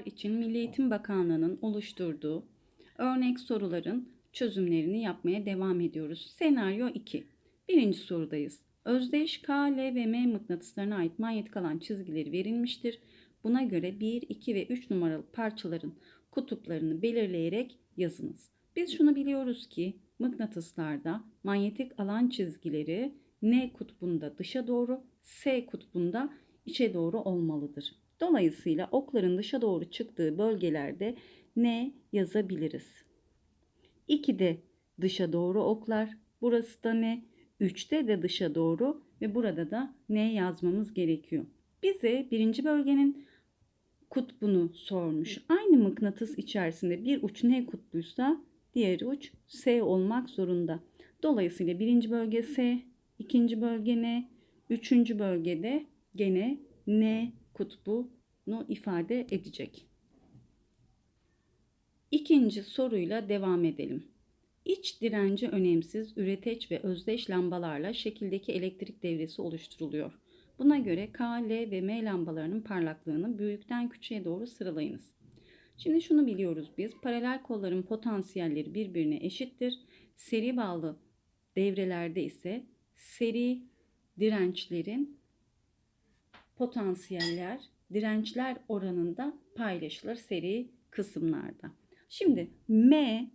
için Milli Eğitim Bakanlığı'nın oluşturduğu örnek soruların çözümlerini yapmaya devam ediyoruz. Senaryo 2. Birinci sorudayız. Özdeş K, L ve M mıknatıslarına ait manyetik alan çizgileri verilmiştir. Buna göre 1, 2 ve 3 numaralı parçaların kutuplarını belirleyerek yazınız. Biz şunu biliyoruz ki mıknatıslarda manyetik alan çizgileri N kutbunda dışa doğru, S kutbunda içe doğru olmalıdır. Dolayısıyla okların dışa doğru çıktığı bölgelerde N yazabiliriz. 2'de dışa doğru oklar. Burası da ne? 3'te de dışa doğru ve burada da ne yazmamız gerekiyor. Bize birinci bölgenin kutbunu sormuş. Aynı mıknatıs içerisinde bir uç N kutbuysa diğer uç S olmak zorunda. Dolayısıyla birinci bölge S, ikinci bölge N, üçüncü bölgede gene N kutbunu ifade edecek. İkinci soruyla devam edelim. İç direnci önemsiz üreteç ve özdeş lambalarla şekildeki elektrik devresi oluşturuluyor. Buna göre K, L ve M lambalarının parlaklığını büyükten küçüğe doğru sıralayınız. Şimdi şunu biliyoruz biz. Paralel kolların potansiyelleri birbirine eşittir. Seri bağlı devrelerde ise seri dirençlerin potansiyeller dirençler oranında paylaşılır seri kısımlarda. Şimdi M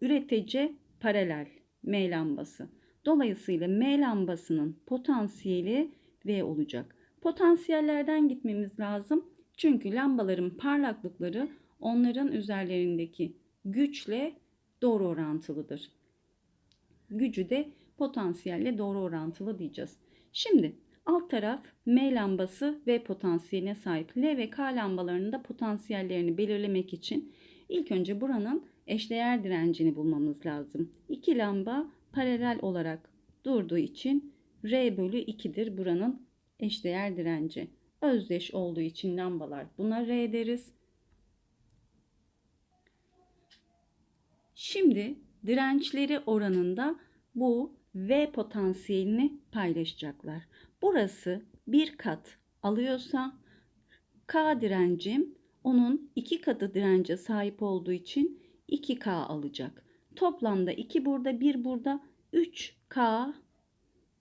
üretece paralel M lambası. Dolayısıyla M lambasının potansiyeli V olacak. Potansiyellerden gitmemiz lazım. Çünkü lambaların parlaklıkları onların üzerlerindeki güçle doğru orantılıdır. Gücü de potansiyelle doğru orantılı diyeceğiz. Şimdi alt taraf M lambası ve potansiyeline sahip. L ve K lambalarının da potansiyellerini belirlemek için ilk önce buranın eşdeğer direncini bulmamız lazım. İki lamba paralel olarak durduğu için R bölü 2'dir buranın eşdeğer direnci. Özdeş olduğu için lambalar buna R deriz. Şimdi dirençleri oranında bu V potansiyelini paylaşacaklar. Burası bir kat alıyorsa K direncim onun iki katı dirence sahip olduğu için 2K alacak. Toplamda 2 burada 1 burada 3K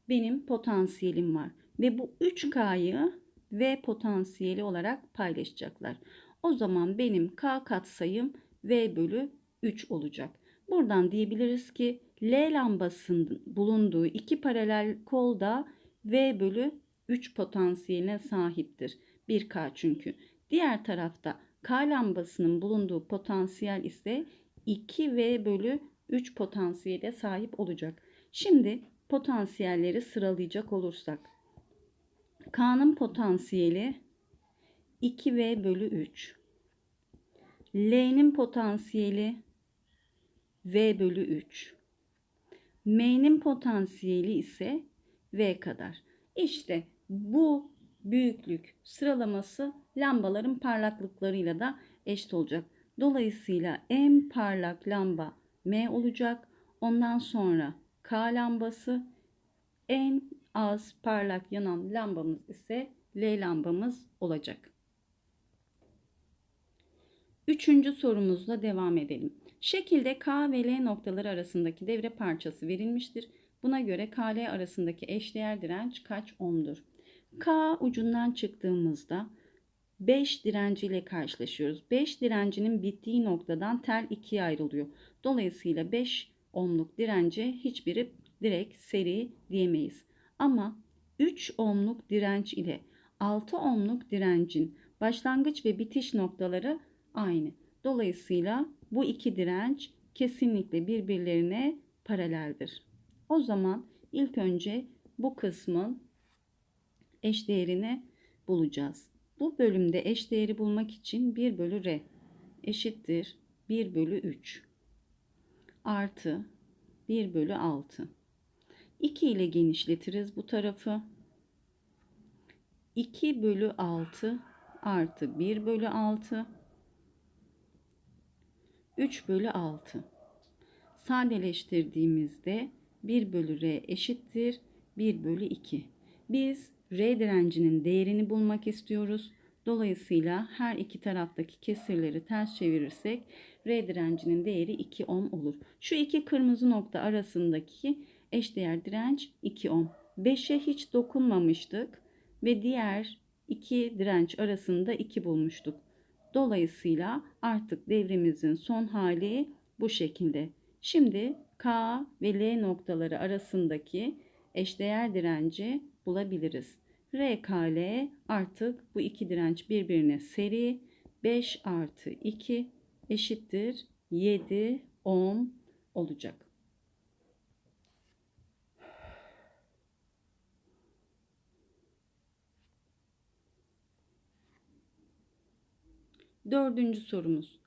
benim potansiyelim var. Ve bu 3K'yı V potansiyeli olarak paylaşacaklar. O zaman benim K katsayım V bölü 3 olacak. Buradan diyebiliriz ki L lambasının bulunduğu iki paralel kolda V bölü 3 potansiyeline sahiptir. 1K çünkü. Diğer tarafta K lambasının bulunduğu potansiyel ise 2V bölü 3 potansiyele sahip olacak. Şimdi potansiyelleri sıralayacak olursak. K'nın potansiyeli 2V bölü 3. L'nin potansiyeli V bölü 3. M'nin potansiyeli ise V kadar. İşte bu büyüklük sıralaması lambaların parlaklıklarıyla da eşit olacak. Dolayısıyla en parlak lamba M olacak. Ondan sonra K lambası en az parlak yanan lambamız ise L lambamız olacak. Üçüncü sorumuzla devam edelim. Şekilde K ve L noktaları arasındaki devre parçası verilmiştir. Buna göre K L arasındaki eşdeğer direnç kaç ohm'dur? K ucundan çıktığımızda 5 direnciyle karşılaşıyoruz. 5 direncinin bittiği noktadan tel ikiye ayrılıyor. Dolayısıyla 5 ohmluk dirence hiçbiri direkt seri diyemeyiz. Ama 3 ohmluk direnç ile 6 ohmluk direncin başlangıç ve bitiş noktaları aynı. Dolayısıyla bu iki direnç kesinlikle birbirlerine paraleldir. O zaman ilk önce bu kısmın eşdeğerini bulacağız. Bu bölümde eşdeğeri bulmak için 1 bölü R eşittir 1 bölü 3 artı 1 bölü 6. 2 ile genişletiriz bu tarafı. 2 bölü 6 artı 1 bölü 6 3 bölü 6 sadeleştirdiğimizde 1 bölü R eşittir 1 bölü 2. Biz R direncinin değerini bulmak istiyoruz. Dolayısıyla her iki taraftaki kesirleri ters çevirirsek R direncinin değeri 2 ohm olur. Şu iki kırmızı nokta arasındaki eşdeğer direnç 2 ohm. 5'e hiç dokunmamıştık ve diğer iki direnç arasında 2 bulmuştuk. Dolayısıyla artık devremizin son hali bu şekilde. Şimdi K ve L noktaları arasındaki eşdeğer direnci bulabiliriz. RKL artık bu iki direnç birbirine seri 5 artı 2 eşittir 7 ohm olacak. Dördüncü sorumuz.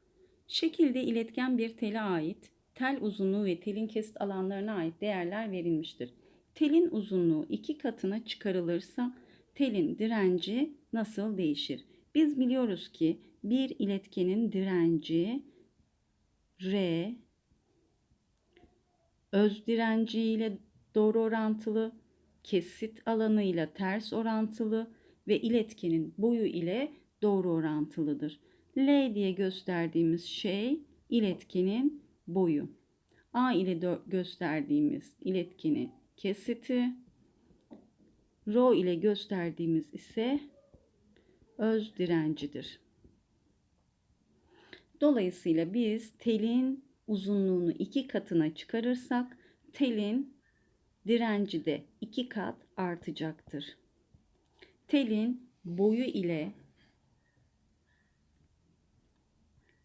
Şekilde iletken bir tele ait tel uzunluğu ve telin kesit alanlarına ait değerler verilmiştir. Telin uzunluğu iki katına çıkarılırsa telin direnci nasıl değişir? Biz biliyoruz ki bir iletkenin direnci R öz direnci ile doğru orantılı, kesit alanı ile ters orantılı ve iletkenin boyu ile doğru orantılıdır. L diye gösterdiğimiz şey iletkenin boyu. A ile gösterdiğimiz iletkenin kesiti. Rho ile gösterdiğimiz ise öz direncidir. Dolayısıyla biz telin uzunluğunu iki katına çıkarırsak telin direnci de iki kat artacaktır. Telin boyu ile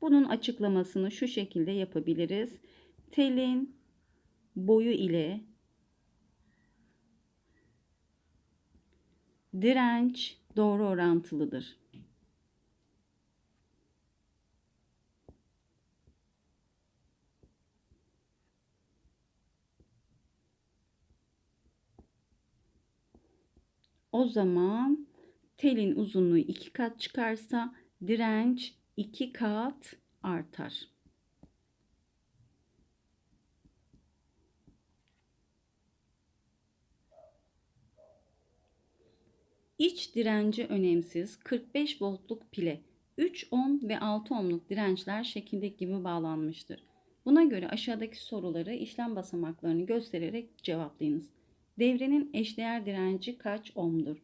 bunun açıklamasını şu şekilde yapabiliriz. Telin boyu ile direnç doğru orantılıdır. O zaman telin uzunluğu iki kat çıkarsa direnç iki kat artar. İç direnci önemsiz 45 voltluk pile 3 ohm ve 6 ohmluk dirençler şekildeki gibi bağlanmıştır. Buna göre aşağıdaki soruları işlem basamaklarını göstererek cevaplayınız. Devrenin eşdeğer direnci kaç ohmdur?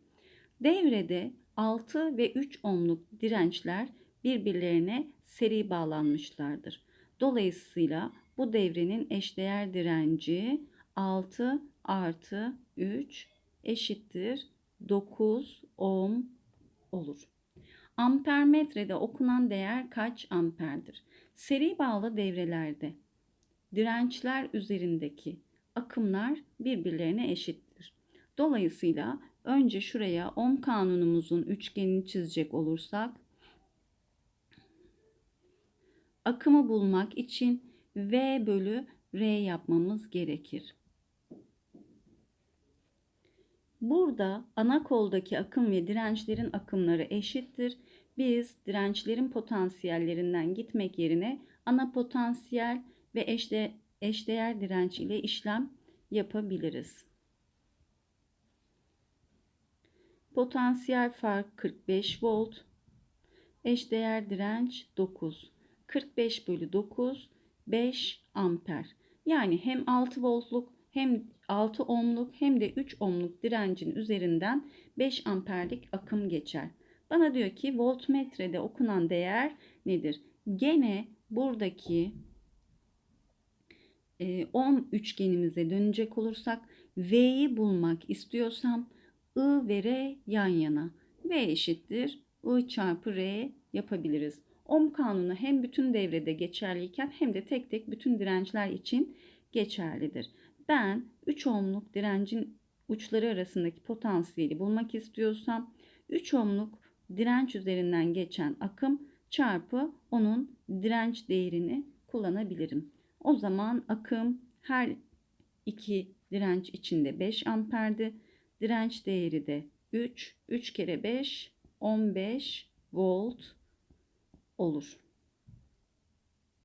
Devrede 6 ve 3 ohmluk dirençler birbirlerine seri bağlanmışlardır. Dolayısıyla bu devrenin eşdeğer direnci 6 artı 3 eşittir 9 ohm olur. Ampermetrede okunan değer kaç amperdir? Seri bağlı devrelerde dirençler üzerindeki akımlar birbirlerine eşittir. Dolayısıyla önce şuraya ohm kanunumuzun üçgenini çizecek olursak akımı bulmak için V bölü R yapmamız gerekir. Burada ana koldaki akım ve dirençlerin akımları eşittir. Biz dirençlerin potansiyellerinden gitmek yerine ana potansiyel ve eşde, eşdeğer direnç ile işlem yapabiliriz. Potansiyel fark 45 volt. Eşdeğer direnç 9. 45 bölü 9 5 amper. Yani hem 6 voltluk hem 6 ohmluk hem de 3 ohmluk direncin üzerinden 5 amperlik akım geçer. Bana diyor ki voltmetrede okunan değer nedir? Gene buradaki e, ohm üçgenimize dönecek olursak V'yi bulmak istiyorsam I ve R yan yana. V eşittir I çarpı R yapabiliriz. Ohm kanunu hem bütün devrede geçerliyken hem de tek tek bütün dirençler için geçerlidir. Ben 3 ohmluk direncin uçları arasındaki potansiyeli bulmak istiyorsam 3 ohmluk direnç üzerinden geçen akım çarpı onun direnç değerini kullanabilirim. O zaman akım her iki direnç içinde 5 amperdi. Direnç değeri de 3. 3 kere 5 15 volt olur.